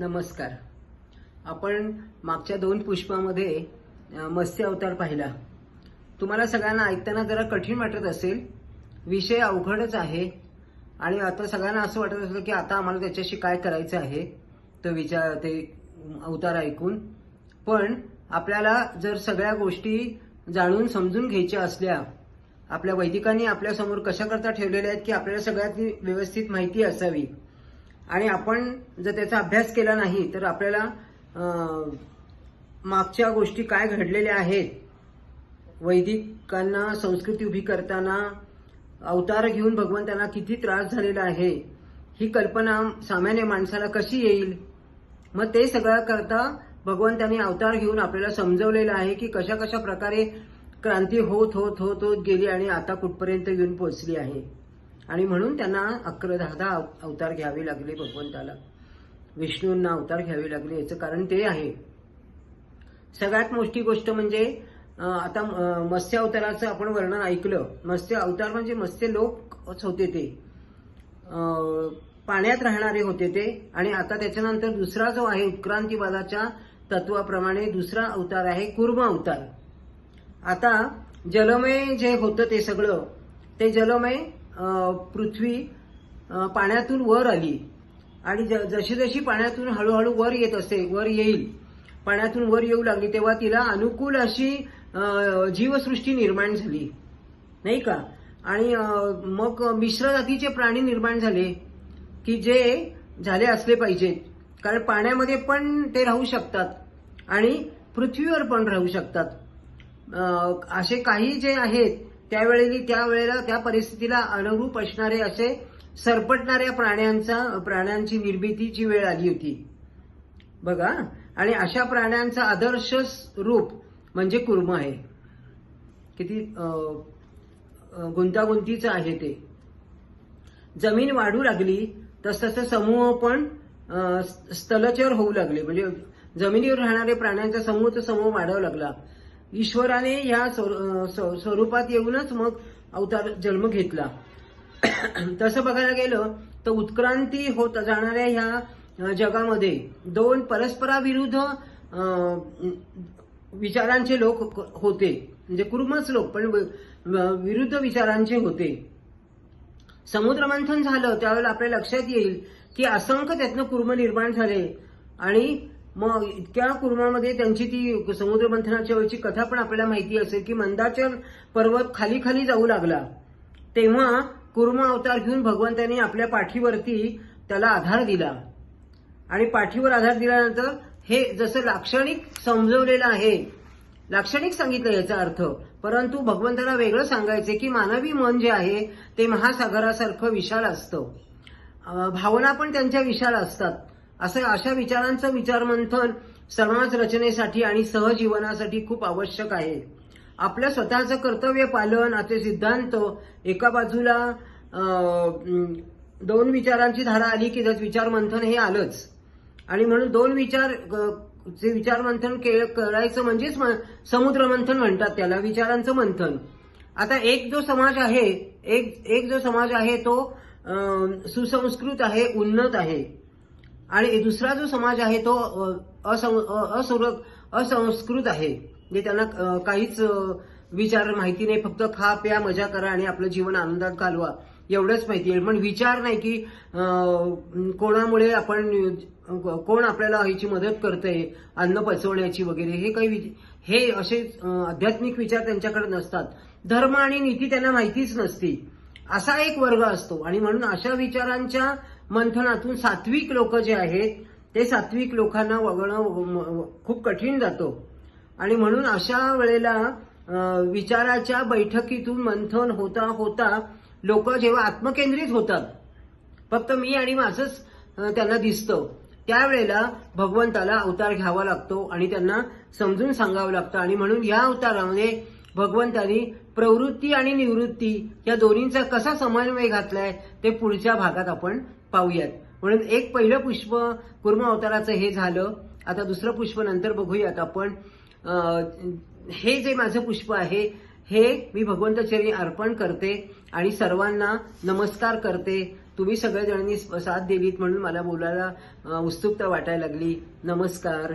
नमस्कार. आपण मागच्या दोन पुष्पामध्ये मत्स्य अवतार पाहिला. तुम्हाला सगळ्यांना ऐकताना जरा कठीण वाटत असेल. विषय अवघडच आहे. आणि आता सगळ्यांना असं वाटत असेल की आता आम्हाला त्याच्याशी काय करायचं आहे तो विचार ते अवतार ऐकून. पण आपल्याला जर सगळ्या गोष्टी जाणून समजून घ्यायच्या असल्या आपल्या वैदिकांनी आपल्यासमोर कशाकरता ठेवलेल्या आहेत की आपल्याला सगळ्यात व्यवस्थित माहिती असावी? आणि आपण जर त्याचा अभ्यास केला नाही तर आपल्याला मागच्या गोष्टी काय घडलेल्या आहेत? वैदिकांना संस्कृती उभी करताना अवतार घेऊन भगवंतांना किती त्रास झालेला आहे ही कल्पना सामान्य माणसाला कशी येईल? मग ते सगळं करता भगवंतांनी अवतार घेऊन आपल्याला समजवलेलं आहे की कशा कशा प्रकारे क्रांती होत होत होत होत गेली आणि आता कुठपर्यंत येऊन पोहोचली आहे. आणि म्हणून त्यांना अकरा दहा दहा अव- अवतार घ्यावे लागले भगवंताला. विष्णूंना अवतार घ्यावे लागले याचं कारण ते आहे. सगळ्यात मोठी गोष्ट म्हणजे आता मत्स्य अवताराचं आपण वर्णन ऐकलं. मत्स्य अवतार म्हणजे मत्स्य लोकच होते ते. पाण्यात राहणारे होते ते. आणि आता त्याच्यानंतर दुसरा जो आहे उत्क्रांतीवादाच्या तत्वाप्रमाणे दुसरा अवतार आहे कुर्म अवतार. आता जलमय जे होतं ते सगळं ते जलमय पृथ्वी पाण्यातून वर आली. आणि ज- जशी जशी पाण्यातून हळूहळू वर येत असे वर येईल पाण्यातून वर येऊ लागली तेव्हा तिला अनुकूल अशी जीवसृष्टी निर्माण झाली. नाही का? आणि मग मिश्र जातीचे प्राणी निर्माण झाले की जे झाले असले पाहिजेत कारण पाण्यामध्ये पण ते राहू शकतात आणि पृथ्वीवर पण राहू शकतात. असे काही जे आहेत त्यावेळी त्यावेळेला त्या परिस्थितीला अनुरूप असणारे असे सरपटणाऱ्या प्राण्यांचा प्राण्यांची निर्मितीची वेळ आली होती. बघा आणि अशा प्राण्यांचा आदर्श रूप म्हणजे कुर्म आहे. किती गुंतागुंतीचं आहे ते. जमीन वाढू लागली तसतसं समूह पण स्थलचर होऊ लागले. म्हणजे जमिनीवर राहणारे प्राण्यांचा समूह तर समूह वाढावा लागला. ईश्वराने या स्व- स्वरूपात येऊनच मग अवतार जन्म घेतला. तसं बघायला गेलं तर उत्क्रांती होत जाणाऱ्या ह्या जगामध्ये दोन परस्पराविरुद्ध विचारांचे लोक होते. म्हणजे कुरुमच लोक पण विरुद्ध विचारांचे होते. समुद्रमंथन झालं त्यावेळेला आपल्या लक्षात येईल की असंख्य त्यातनं कुर्म निर्माण झाले. आणि मग इतक्या कुर्मामध्ये त्यांची ती समुद्रमंथनाच्या वेळची कथा पण आपल्याला माहिती असेल की मंदाचल पर्वत खाली खाली जाऊ लागला. तेव्हा कुर्म अवतार घेऊन भगवंतांनी आपल्या पाठीवरती त्याला आधार दिला. आणि पाठीवर आधार दिल्यानंतर हे जसं लाक्षणिक समजवलेलं आहे लाक्षणिक सांगितलं याचा अर्थ परंतु भगवंताला वेगळं सांगायचे की मानवी मन जे आहे ते महासागरासारखं विशाल असतं. भावना पण त्यांच्या विशाल असतात. असं अशा विचारांचं विचारमंथन समाज रचनेसाठी आणि सहजीवनासाठी खूप आवश्यक आहे. आपल्या स्वतःचं कर्तव्य पालन असे सिद्धांत एका बाजूला दोन विचारांची धारा आली की त्यात विचारमंथन हे आलंच. आणि म्हणून दोन विचार जे विचारमंथन करायचं म्हणजेच म- समुद्र मंथन म्हणतात त्याला विचारांचं मंथन. आता एक जो समाज आहे एक एक जो समाज आहे तो सुसंस्कृत आहे उन्नत आहे. आणि दुसरा जो समाज आहे तो असं- असंस्कृत आहे. म्हणजे त्यांना काहीच विचार माहिती नाही. फक्त खा प्या मजा करा आणि आपलं जीवन आनंदात घालवा. एवढंच माहिती आहे. पण विचार नाही की कोणामुळे आपण कोण आपल्याला ह्याची मदत करतंय अन्न पचवण्याची वगैरे हे काही वि- हे असे आध्यात्मिक विचार त्यांच्याकडे नसतात. धर्म आणि नीती त्यांना माहितीच नसती. असा एक वर्ग असतो. आणि म्हणून अशा विचारांच्या मंथनातून सात्विक लोक जे आहेत ते सात्विक लोकांना वगळणं खूप कठीण जातं. आणि म्हणून अशा वेळेला विचाराच्या बैठकीतून मंथन होता होता लोक जेव्हा आत्मकेंद्रित होतात. फक्त मी आणि माझंच त्यांना दिसतं. त्यावेळेला भगवंताला अवतार घ्यावा लागतो आणि त्यांना समजून सांगावं लागतं. आणि म्हणून या अवतारामध्ये भगवंतानी प्रवृत्ती आणि निवृत्ती या दोन्हींचा कसा समन्वय घातलाय ते पुढच्या भागात आपण पाहूयात. म्हणून एक पहिलं पुष्प कुर्म अवताराचं हे झालं. आता दुसरं पुष्प नंतर बघूयात आपण. हे जे माझं पुष्प आहे हे मी भगवंतचरणी अर्पण करते आणि सर्वांना नमस्कार करते. तुम्ही सगळ्या जणांनी साथ दिलीत म्हणून मला बोलायला उत्सुकता वाटायला लागली. नमस्कार.